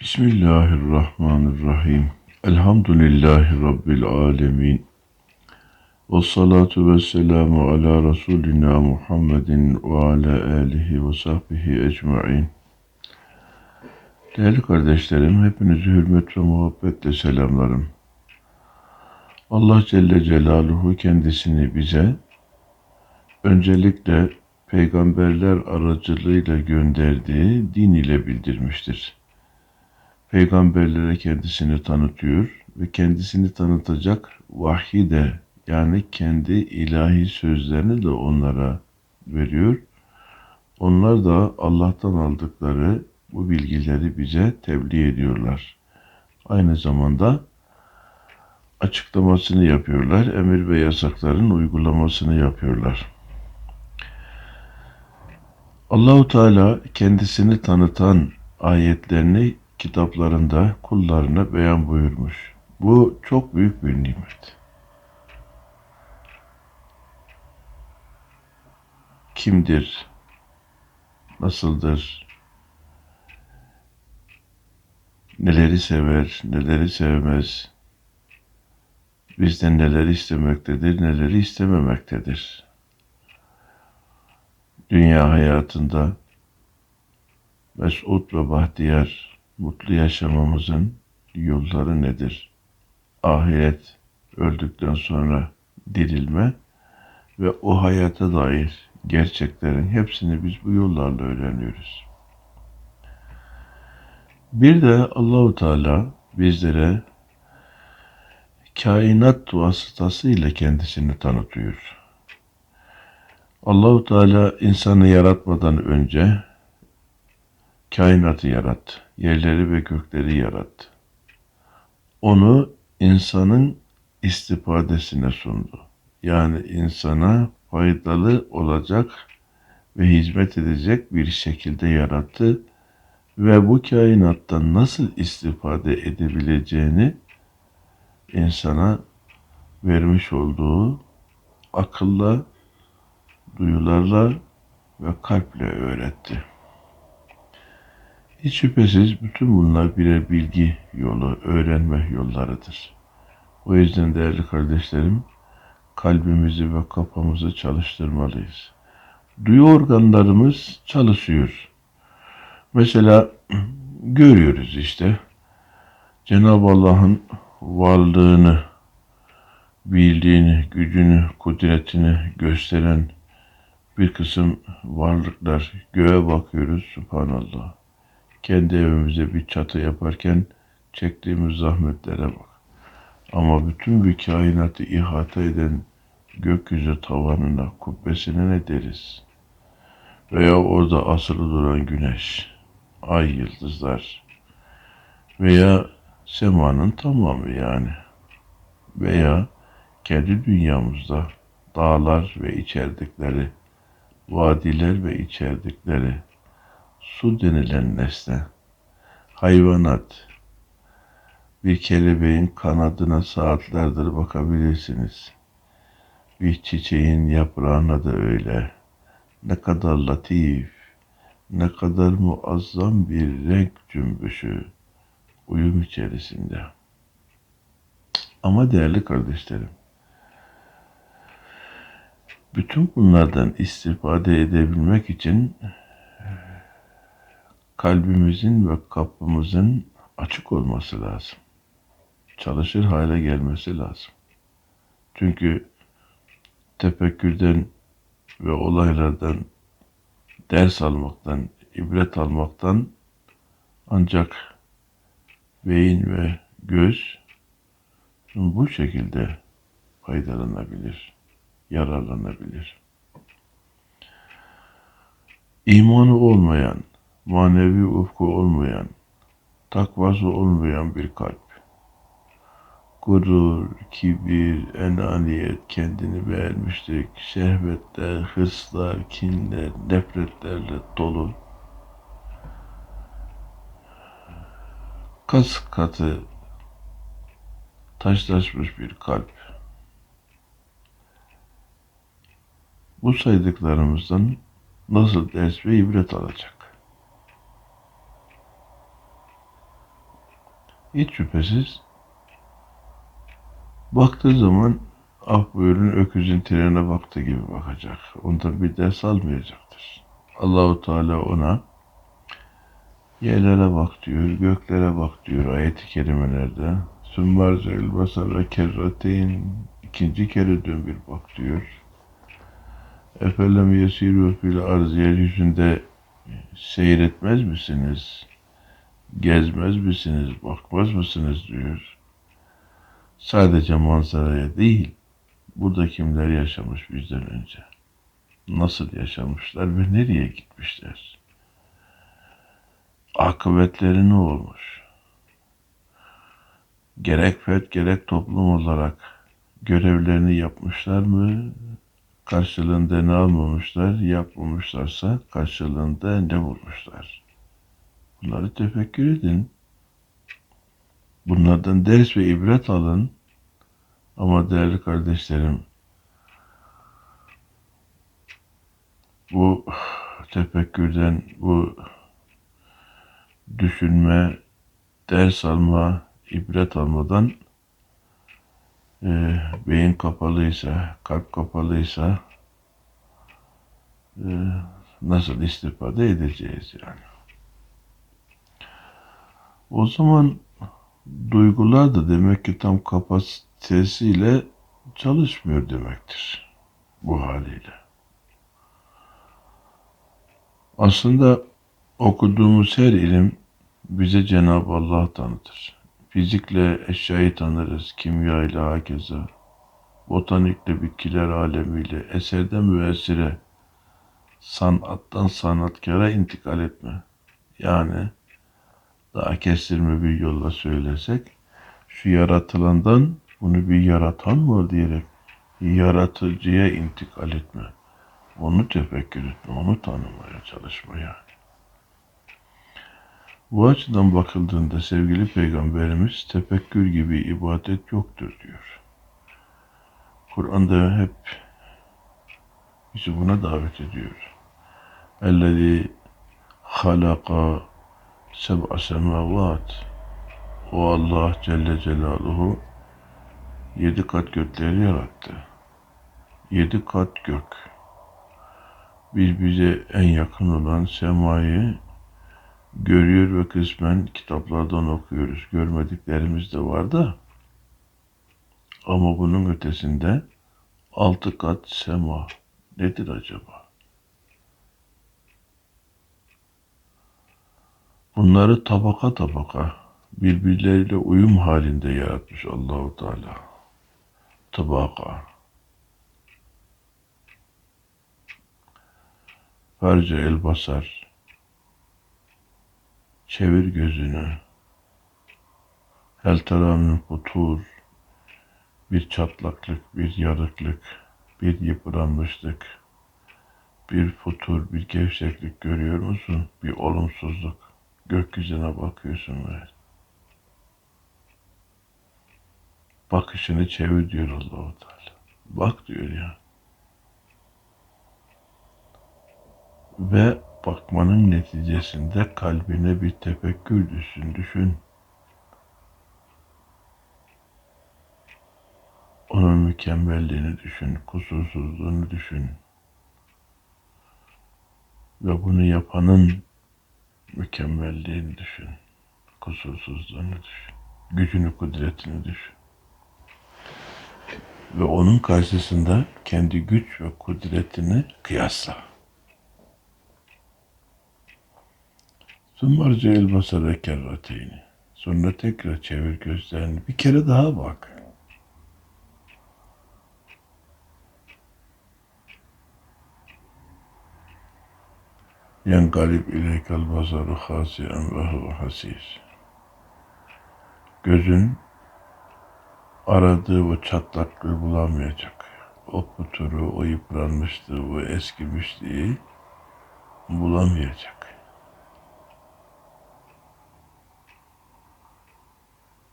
Bismillahirrahmanirrahim. Elhamdülillahi Rabbil alemin. Ve salatu ve selamu ala Resulina Muhammedin ve ala alihi ve sahbihi ecma'in. Değerli kardeşlerim, hepinizi hürmet ve muhabbetle selamlarım. Allah Celle Celaluhu kendisini bize öncelikle peygamberler aracılığıyla gönderdiği din ile bildirmiştir. Peygamberlere kendisini tanıtıyor ve kendisini tanıtacak vahyi de yani kendi ilahi sözlerini de onlara veriyor. Onlar da Allah'tan aldıkları bu bilgileri bize tebliğ ediyorlar. Aynı zamanda açıklamasını yapıyorlar, emir ve yasakların uygulamasını yapıyorlar. Allahu Teala kendisini tanıtan ayetlerini kitaplarında kullarına beyan buyurmuş. Bu çok büyük bir nimet. Kimdir? Nasıldır? Neleri sever, neleri sevmez? Bizden neler istemektedir, neleri istememektedir? Dünya hayatında mesut ve bahtiyar, mutlu yaşamamızın yolları nedir? Ahiret, öldükten sonra dirilme ve o hayata dair gerçeklerin hepsini biz bu yollarla öğreniyoruz. Bir de Allahu Teala bizlere kainat vasıtasıyla kendisini tanıtıyor. Allahu Teala insanı yaratmadan önce kainatı yarattı. Yerleri ve gökleri yarattı. Onu insanın istifadesine sundu. Yani insana faydalı olacak ve hizmet edecek bir şekilde yarattı ve bu kainattan nasıl istifade edebileceğini insana vermiş olduğu akılla, duyularla ve kalple öğretti. Hiç şüphesiz bütün bunlar birer bilgi yolu, öğrenme yollarıdır. O yüzden değerli kardeşlerim, kalbimizi ve kafamızı çalıştırmalıyız. Duyu organlarımız çalışıyor. Mesela görüyoruz işte Cenab-ı Allah'ın varlığını, bildiğini, gücünü, kudretini gösteren bir kısım varlıklar. Göğe bakıyoruz, subhanallah. Kendi evimize bir çatı yaparken çektiğimiz zahmetlere bak. Ama bütün bir kainatı ihata eden gökyüzü tavanına, kubbesine ne deriz? Veya orada asılı duran güneş, ay, yıldızlar veya semanın tamamı yani. Veya kendi dünyamızda dağlar ve içerdikleri, vadiler ve içerdikleri, su denilen nesne, hayvanat, bir kelebeğin kanadına saatlerdir bakabilirsiniz. Bir çiçeğin yaprağına da öyle. Ne kadar latif, ne kadar muazzam bir renk cümbüşü uyum içerisinde. Ama değerli kardeşlerim, bütün bunlardan istifade edebilmek için kalbimizin ve kapımızın açık olması lazım. Çalışır hale gelmesi lazım. Çünkü tefekkürden ve olaylardan ders almaktan, ibret almaktan ancak beyin ve göz bu şekilde faydalanabilir, yararlanabilir. İmanı olmayan, manevi ufku olmayan, takvası olmayan bir kalp, gurur, kibir, enaniyet, kendini beğenmişlik, şehvetler, hırslar, kinler, nefretlerle dolu, kas katı taşlaşmış bir kalp. Bu saydıklarımızdan nasıl ders ve ibret alacak? Hiç şüphesiz baktığı zaman ah buyurun öküzün trene baktığı gibi bakacak. Ondan bir ders almayacaktır. Allahu Teala ona yerlere bak diyor, göklere bak diyor ayet-i kerimelerde. Sümmarzel basar ve kerrateyn ikinci kere dön bir bak diyor. Efelem yesiru fil arz yeryüzünde seyretmez misiniz? Gezmez misiniz? Bakmaz mısınız diyor. Sadece manzaraya değil, burada kimler yaşamış bizden önce? Nasıl yaşamışlar ve nereye gitmişler? Akıbetleri ne olmuş? Gerek fert gerek toplum olarak görevlerini yapmışlar mı? Karşılığında ne almamışlar? Yapmamışlarsa karşılığında ne bulmuşlar? Bunları tefekkür edin. Bunlardan ders ve ibret alın. Ama değerli kardeşlerim, bu tefekkürden, bu düşünme, ders alma, ibret almadan e, beyin kapalıysa, kalp kapalıysa e, nasıl istifade edeceğiz yani? O zaman duygular da demek ki tam kapasitesiyle çalışmıyor demektir bu haliyle. Aslında okuduğumuz her ilim bize Cenab-ı Allah tanıtır. Fizikle eşyayı tanırız, kimya ile hakeza, botanikle bitkiler alemiyle, eserden müessire, sanattan sanatkara intikal etme. Yani daha kestirme bir yolla söylesek, şu yaratılandan bunu bir yaratan mı diyerek yaratıcıya intikal etme. Onu tefekkür etme, onu tanımaya çalışma yani. Bu açıdan bakıldığında sevgili peygamberimiz tefekkür gibi ibadet yoktur diyor. Kur'an'da hep bizi buna davet ediyor. Ellezî halaka seb'a semavat o Allah Celle Celaluhu yedi kat gökleri yarattı. Yedi kat gök. Biz bize en yakın olan semayı görüyor ve kısmen kitaplardan okuyoruz. Görmediklerimiz de var da ama bunun ötesinde altı kat sema nedir acaba? Bunları tabaka tabaka birbirleriyle uyum halinde yaratmış Allahu Teala. Tabaka. Farce el basar. Çevir gözünü. Hel teramün futur. Bir çatlaklık, bir yarıklık, bir yıpranmışlık, bir futur, bir gevşeklik görüyor musun? Bir olumsuzluk. Gökyüzüne bakıyorsun ve bakışını çevir diyor Allahu Teala. Bak diyor ya. Ve bakmanın neticesinde kalbine bir tefekkür düşsün, düşün. Onun mükemmelliğini düşün, kusursuzluğunu düşün. Ve bunu yapanın mükemmelliğini düşün, kusursuzluğunu düşün, gücünü, kudretini düşün. Ve onun karşısında kendi güç ve kudretini kıyasla. Summarca el basara kerrateyni. Sonra tekrar çevir gözlerini. Bir kere daha bak. Yenkalib ileykel basaru hasiyen ve huve hasis. Gözün aradığı o çatlaklığı bulamayacak. O kuturu, o yıpranmışlığı, o eskimişliği bulamayacak.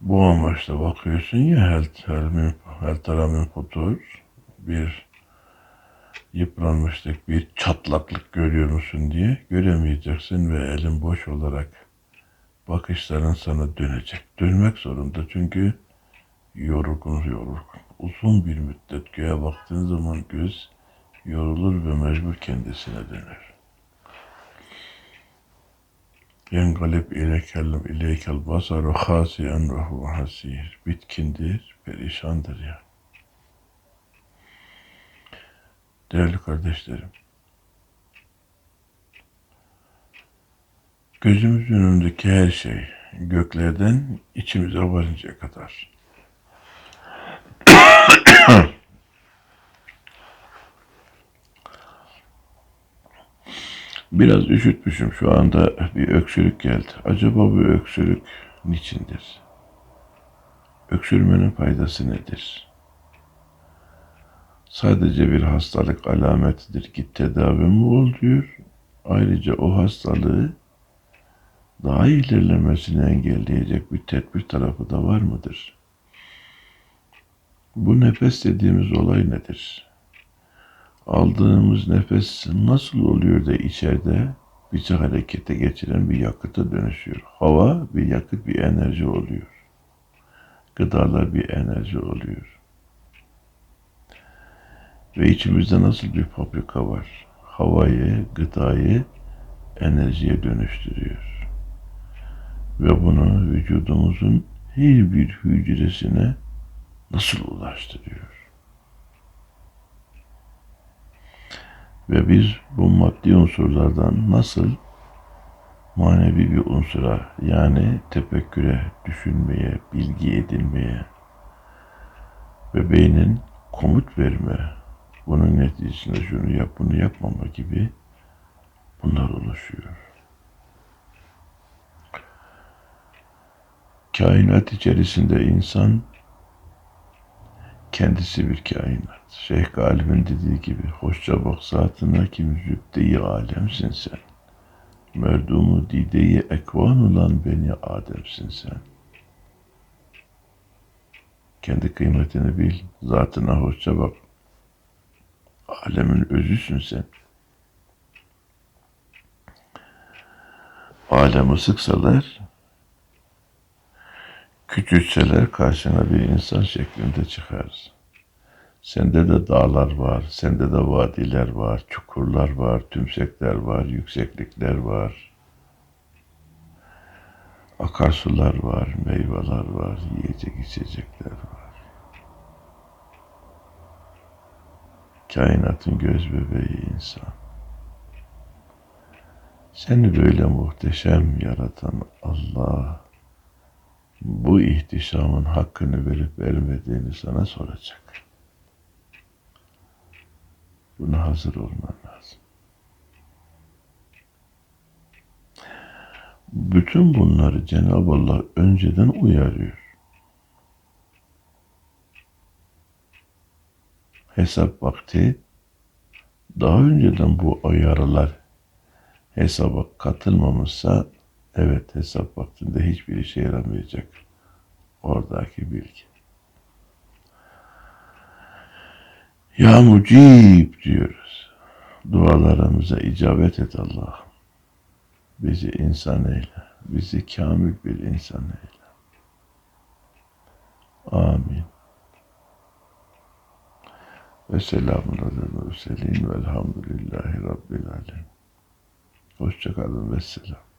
Bu amaçla bakıyorsun ya hel, hel, hel teramin futur bir yıpranmışlık, bir çatlaklık görüyor musun diye göremeyeceksin ve elin boş olarak bakışların sana dönecek. Dönmek zorunda çünkü yorgun yorgun. Uzun bir müddet göğe baktığın zaman göz yorulur ve mecbur kendisine döner. Yengalip ileykel ileykel basaru hasiyen ve huve hasir. Bitkindir, perişandır ya. Değerli kardeşlerim, gözümüzün önündeki her şey göklerden içimize varıncaya kadar Biraz üşütmüşüm şu anda bir öksürük geldi. Acaba bu öksürük niçindir? Öksürmenin faydası nedir? Sadece bir hastalık alametidir. Git tedavi mi ol diyor. Ayrıca o hastalığı daha ilerlemesini engelleyecek bir tedbir tarafı da var mıdır? Bu nefes dediğimiz olay nedir? Aldığımız nefes nasıl oluyor da içeride bizi harekete geçiren bir yakıta dönüşüyor. Hava bir yakıt, bir enerji oluyor. Gıdalar bir enerji oluyor. Ve içimizde nasıl bir fabrika var? Havayı, gıdayı enerjiye dönüştürüyor. Ve bunu vücudumuzun her bir hücresine nasıl ulaştırıyor? Ve biz bu maddi unsurlardan nasıl manevi bir unsura yani tefekküre, düşünmeye, bilgi edinmeye ve beynin komut verme, bunun neticesinde şunu yap, bunu yapmama gibi bunlar oluşuyor. Kainat içerisinde insan kendisi bir kainat. Şeyh Galip'in dediği gibi hoşça bak zatına ki müzübde alemsin sen. Merdumu dideyi ekvan olan beni Adem'sin sen. Kendi kıymetini bil, zatına hoşça bak. Alemin özüsün sen. Alemi sıksalar, küçültseler karşına bir insan şeklinde çıkarsın. Sende de dağlar var, sende de vadiler var, çukurlar var, tümsekler var, yükseklikler var. Akarsular var, meyveler var, yiyecek içecekler var. Kainatın göz bebeği insan. Seni böyle muhteşem yaratan Allah bu ihtişamın hakkını verip vermediğini sana soracak. Buna hazır olman lazım. Bütün bunları Cenab-ı Allah önceden uyarıyor. Hesap vakti daha önceden bu uyarılar hesaba katılmamışsa evet hesap vaktinde hiçbir işe yaramayacak oradaki bilgi. Ya Mucib diyoruz. Dualarımıza icabet et Allah. Bizi insan eyle. Bizi kamil bir insan eyle. Amin. Ve selamun aleyhi ve velhamdülillahi rabbil alem. Hoşçakalın ve selam.